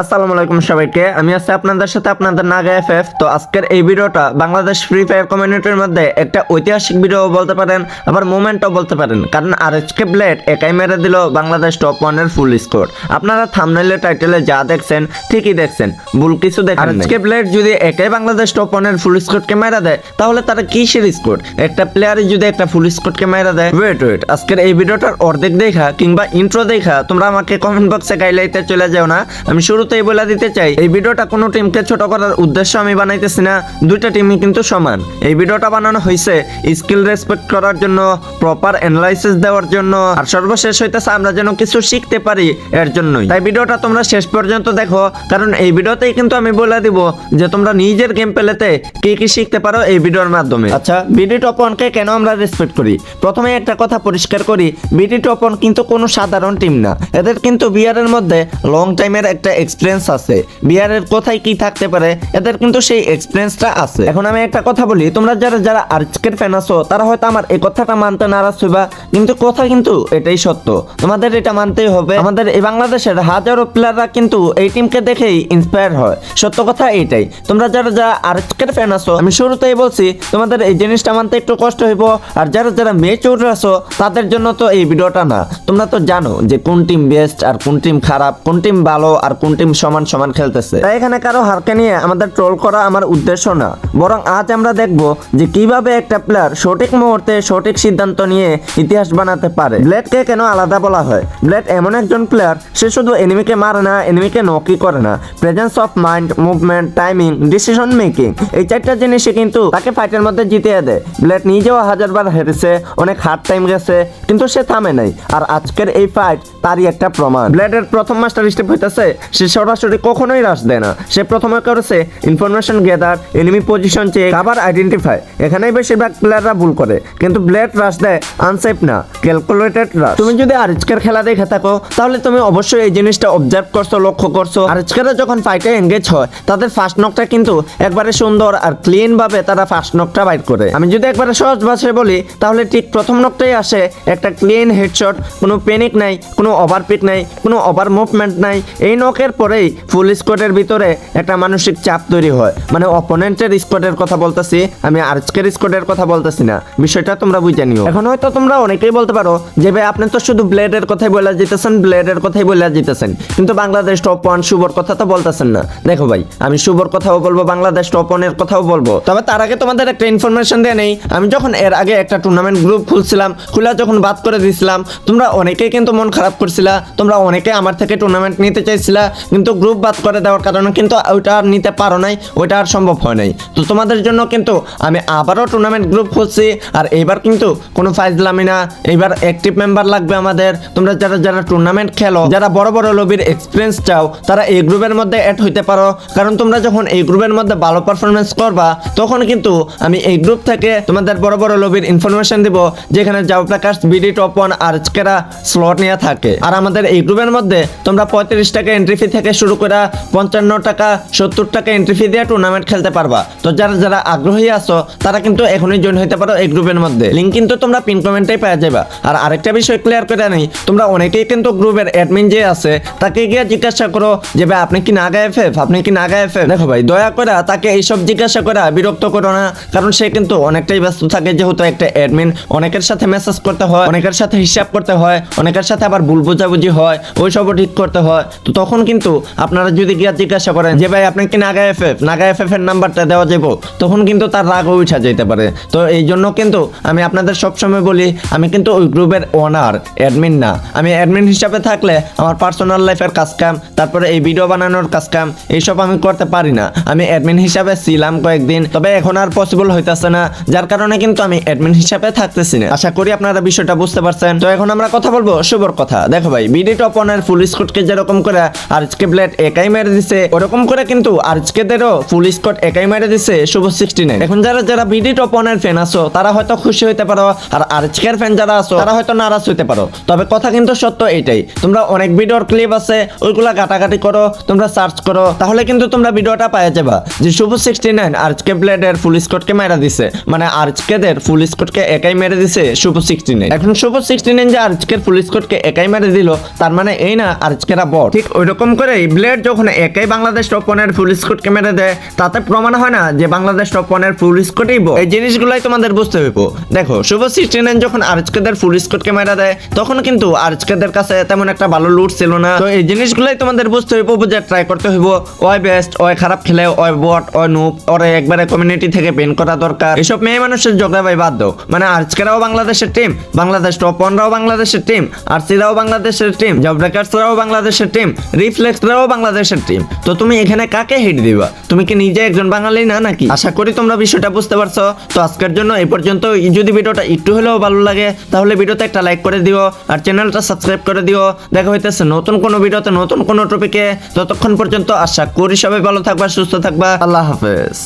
আসসালামু আলাইকুম সবাইকে। আমি আছি আপনাদের সাথে আপনাদের নাগা এফএফ। তো আজকের এই ভিডিওটা বাংলাদেশ ফ্রি ফায়ার কমিউনিটির মধ্যে একটা ঐতিহাসিক ভিডিও বলতে পারেন, আবার মোমেন্টও বলতে পারেন। কারণ আর এসকে ব্লেড একাই মেরে দিল বাংলাদেশ টপ ওয়ানের ফুল স্কোর আপনারা থামনেলে টাইটেলে যা দেখছেন, ঠিকই দেখছেন। ভুল কিছু দেখেন এসকে ব্লেড যদি একাই বাংলাদেশ টপ ওয়ানের ফুল স্কোরকে মেরা দেয়, তাহলে তারা কিসের স্কোর একটা প্লেয়ারে যদি একটা ফুল স্কোরকে মেরা দেয় ওয়েট ওয়েট আজকের এই ভিডিওটার অর্ধেক দেখা কিংবা ইন্ট্রো দেখা, তোমরা আমাকে কমেন্ট বক্সে গাইলাইতে চলে যাও না। আমি শুরুতেই বলে দিতে চাই, এই ভিডিওটা কোনো টিমকে ছোট করার উদ্দেশ্য আমি বানাইতেছি না, দুইটা টিমই কিন্তু সমান। এই ভিডিওটা বানানো হয়েছে স্কিল রেসপেক্ট করার জন্য, প্রপার অ্যানালাইসিস দেওয়ার জন্য, আর সর্বশেষ হইতেছে আমরা যেন কিছু শিখতে পারি এর জন্যই। তাই ভিডিওটা তোমরা শেষ পর্যন্ত দেখো, কারণ এই ভিডিওতেই কিন্তু আমি বলে দিব যে তোমরা নিজের গেম পেলেতে কি কি শিখতে পারো এই ভিডিওর মাধ্যমে। আচ্ছা বিডি টপ ওয়ানকে কেন আমরা রেসপেক্ট করি? প্রথমে একটা কথা পরিষ্কার করি বিডি টপ ওয়ান কিন্তু কোনো সাধারণ টিম না। এদের কিন্তু বিয়ারের মধ্যে লং টাইমের একটা এক্সপিরিয়েন্স আছে। বিয়ারের কোথায় কি থাকতে পারে? এদের কিন্তু সেই এক্সপিরিয়েন্সটা আছে। এখন আমি একটা কথা বলি, তোমরা যারা যারা আর্চকের ফ্যান আছো, তারা হয়তো আমার এই কথাটা মানতে নারাজ হইবা, কিন্তু কথা কিন্তু এটাই সত্য। তোমাদের এটা মানতেই হবে। আমাদের এই বাংলাদেশের হাজারো প্লেয়াররা কিন্তু এই টিমকে দেখেই ইন্সপায়ার হয়। সত্য কথা এইটাই। তোমরা যারা যারা আর্চকের ফ্যান আছো, আমি শুরুতেই বলছি, তোমাদের এই জিনিসটা মানতে একটু কষ্ট হইব, আর যারা যারা মেচুর আছো, তাদের জন্য তো এই ভিডিওটা না। তোমরা তো জানো যে কোন টিম বেস্ট আর কোন টিম খারাপ, কোন টিম ভালো, আর কোন টিম সমান সমান খেলতেছে। তাই এখানে কারও হারকে নিয়ে আমাদের ট্রোল করা আমার উদ্দেশ্য না। বরং আজ আমরা দেখব যে কীভাবে একটা প্লেয়ার সঠিক মুহূর্তে সঠিক সিদ্ধান্ত নিয়ে ইতিহাস বানাতে পারে। ব্লেডকে কেন আলাদা বলা হয়? ব্লেড এমন একজন প্লেয়ার সে শুধু এনিমিকে মারে না এনিমিকে নকি করে না। Presence of mind movement timing decision making এই চারটা জিনিসই কিন্তু তাকে ফাইটের মধ্যে জিতিয়ে দেয়। ব্লেড নিজেও হাজারবার হেরেছে, অনেক হার্ড টাইম গেছে, কিন্তু সে থামে নাই। আর আজকের এই ফাইট তারই একটা প্রমাণ। ব্লেডের প্রথম মাস্টার স্টেপ হইতেছে, সে সরাসরি কখনোই রাশ দেয় না। সে প্রথমে করেছে information gather enemy position check আবার আইডেন্টিফাই এখানেই বেশিরভাগ প্লেয়াররা ভুল করে। কিন্তু ব্লেড রাশ দেয় আনসেফ না ক্যালকুলেটেড রাশ তুমি যদি আজকের খেলা দেখে থাকো, তাহলে তুমি অবশ্যই এই জিনিসটা অবজার্ভ করছ, লক্ষ্য করছ। আজকের যখন ফাইটে এঙ্গেজ হয়, তাদের ফার্স্ট নকটা কিন্তু একবারে সুন্দর আর ক্লিন ভাবে তারা ফার্স্ট নকটা বাইট করে। আমি যদি একবারে সহজ ভাষায় বলি, তাহলে ঠিক প্রথম নকটাই আসে একটা ক্লিন হেডশট কোনো পেনিক নাই, কোনো ওভারপিক নাই, কোনো ওভার মুভমেন্ট নাই। এই নকের পরেই ফুল স্কোয়াডের ভিতরে একটা মানসিক চাপ তৈরি হয়। মানে অপোনেন্টের স্কোয়াডের কথা বলতেছি, আমি আজকের স্কোয়াডের কথা বলতেছি না। বিষয়টা তোমরা বুঝে নিও। এখন হয়তো তোমরা অনেকেই বলতে পারো যে, ভাই, আপনি তো শুধু ব্লেডের কথাই বলে যেতেছেন ব্লেডের কথাই বলে যেতেছেন কিন্তু বাংলাদেশ টপ ওয়ান শুভর কথা তো বলতেছেন না। দেখো ভাই, আমি শুভর কথাও বলব বাংলাদেশ টপ ওয়ানের কথাও বলব। তবে তার আগে তোমাদের একটা ইনফরমেশন দিয়ে নেই। আমি যখন এর আগে একটা টুর্নামেন্ট গ্রুপ খুলছিলাম, খুলে যখন বাদ করে দিছিলাম, তোমরা অনেকেই কিন্তু মন খারাপ করছিলা, তোমরা অনেকে আমার থেকে টুর্নামেন্ট নিতে চাইছিলা কিন্তু গ্রুপ বাদ করে দেওয়ার কারণে কিন্তু ওইটা আর নিতে পারো নাই, ওইটা আর সম্ভব হয় নাই। তো তোমাদের জন্য কিন্তু আমি আবারও টুর্নামেন্ট গ্রুপ খুঁজছি আর এইবার কিন্তু কোনো ফাইজলামি না। এইবার অ্যাক্টিভ মেম্বার লাগবে আমাদের। তোমরা যারা যারা টুর্নামেন্ট খেলো, যারা বড় বড় লবির এক্সপিরিয়েন্স চাও, তারা এই গ্রুপের মধ্যে অ্যাড হইতে পারো। কারণ তোমরা যখন এই গ্রুপের মধ্যে ভালো পারফরমেন্স করবা, তখন কিন্তু আমি এই গ্রুপ থেকে তোমাদের বড় বড় লবির ইনফরমেশন দিব, যেখানে যাও প্লাকার্স বিডি টপ ওয়ান আর স্লট নিয়ে থাকে। আর আমাদের এই গ্রুপের মধ্যে তোমরা পঁয়ত্রিশ টাকা এন্ট্রি ফি থেকে শুরু করে পঞ্চান্ন টাকা, সত্তর টাকা এন্ট্রি ফি দিয়ে টুর্নামেন্ট খেলতে পারবা। তো যারা যারা আগ্রহী আছো, তারা কিন্তু এখনই জয়েন হইতে পারো এই গ্রুপের মধ্যে। লিঙ্ক কিন্তু তোমরা পিন কমেন্টেই পেয়ে যাবে আর আরেকটা বিষয় ক্লিয়ার করে নেই তোমরা অনেকেই কিন্তু গ্রুপের অ্যাডমিন যে আছে, তাকে গিয়ে জিজ্ঞাসা করো যে, ভাই, আপনি কি নাগা এফ এফ আপনি কি নাগা এফ এফ দেখো ভাই, দয়া করে তাকে এইসব জিজ্ঞাসা করা বিরক্ত করো না, কারণ সে কিন্তু অনেকটাই ব্যস্ত থাকে, যেহেতু একটা অ্যাডমিন অনেকের সাথে মেসেজ করতে হয়, অনেকের সাথে হিসাব করতে হয়, অনেকের সাথে আবার ভুল বোঝাবুঝি হয় ওই সবও ঠিক করতে হয়। তো তখন কিন্তু আপনারা যদি গিয়ে জিজ্ঞাসা করেন যে ভাই, আপনি কি Naga F F Naga F F এর নাম্বারটা দেওয়া যাব তখন কিন্তু তার রাগও উঠা যেতে পারে। তো এই জন্য কিন্তু আমি আপনাদের সবসময় বলি, আমি কিন্তু ওই গ্রুপের ওনার অ্যাডমিন না। আমি অ্যাডমিন হিসাবে থাকলে আমার পার্সোনাল লাইফের কাজ কাম, তারপরে এই ভিডিও বানানোর কাজ কাম, এইসব আমি করতে পারি না। আমি অ্যাডমিন হিসাবে ছিলাম কয়েকদিন, তবে এখন আর পসিবল হইতাছে না। যার কারণে কিন্তু আমি অ্যাডমিন হিসাবে থাকতেছি না। আশা করি আপনারা বিষয়টা বুঝতে পারছেন। তো এখন আমরা কথা বলব শুভর কথা। দেখো ভাই বিডি টপ ওয়ানের ফুল স্কোটকে যেরকম করে আরজকে ব্লেড একাই মেরে দিছে। ওরকম করে কিন্তু আরজকেদেরও ফুল স্কোট একাই মেরে দিছে, শুভ সিক্সটি নাইন এখন যারা যারা বিডি টপ ওয়ানের ফ্যান আছো, তারা হয়তো খুশি হইতে পারো, আর আরজকের ফ্যান যারা আছো, তারা হয়তো নারাজ হইতে পারো। তবে কথা কিন্তু সত্য এইটাই, তোমরা অনেক ভিডিওর ক্লিপ আছে, ওইগুলা ঘাটাঘাটি করো, তোমরা সার্চ করো, তাহলে কিন্তু তোমরা ভিডিওটা পাওয়া যাবা যে শুভ সিক্সটি নাইন আরজকে ব্লেডের ফুল স্কোটকে মেরে দিছে। মানে আরজকেদের ফুল স্কোটকে একাই মেরে দিছে শুভ সিক্সটি নাইন এখন শুভ সিক্সটি নাইন যে আরজকের ফুল স্কোটকে একাই মেরে দিল, তার মানে এই না আরজকেরা বট ঠিক ওইরকম করে করে ব্লেড যখন একাই বাংলাদেশ টপ ওয়ানের ফুল স্কোর ক্যামেরা দেয়, তাতে প্রমাণ হয় না যে বাংলাদেশ টপ ওয়ানের ফুল স্কোরই এই জিনিসগুলাই তোমাদের বুঝতে হইব। দেখো শুভ সিক্সটি নাইন যখন আরএচকেদের ফুল স্কোর ক্যামেরা দেয়, তখন কিন্তু আরএচকেদের কাছে তেমন একটা ভালো লুট ছিল না। তো এই জিনিসগুলাই তোমাদের বুঝতে হইব বুঝে ট্রাই করতে হইব, ওই বেস্ট ওই খারাপ খেলে, ওই বট ওই নুপ ওরে একবারে কমিউনিটি থেকে বেন করা দরকার। এসব মেয়ে মানুষের জগা ভাই বাদ দাও। মানে আজকেরাও বাংলাদেশের টিম বাংলাদেশ টপ ওয়ানরাও বাংলাদেশের টিম আরসিরাও বাংলাদেশের টিম জব ব্রেকার্সরাও বাংলাদেশের টিম রিফ্লেক্সরাও বাংলাদেশের টিম তো তুমি এখানে কাকে হিট দিবা? তুমি কি নিজে একজন বাঙালি না নাকি? আশা করি তোমরা বিষয়টা বুঝতে পারছ। তো আজকের জন্য এই পর্যন্ত। যদি ভিডিওটা একটু হলেও ভালো লাগে, তাহলে ভিডিওতে একটা লাইক করে দিও আর চ্যানেলটা সাবস্ক্রাইব করে দিও। দেখা হইতেছে নতুন কোনো ভিডিওতে নতুন কোনো টপিকে ততক্ষণ পর্যন্ত আশা করি সবাই ভালো থাকবা, সুস্থ থাকবা। আল্লাহ হাফেজ।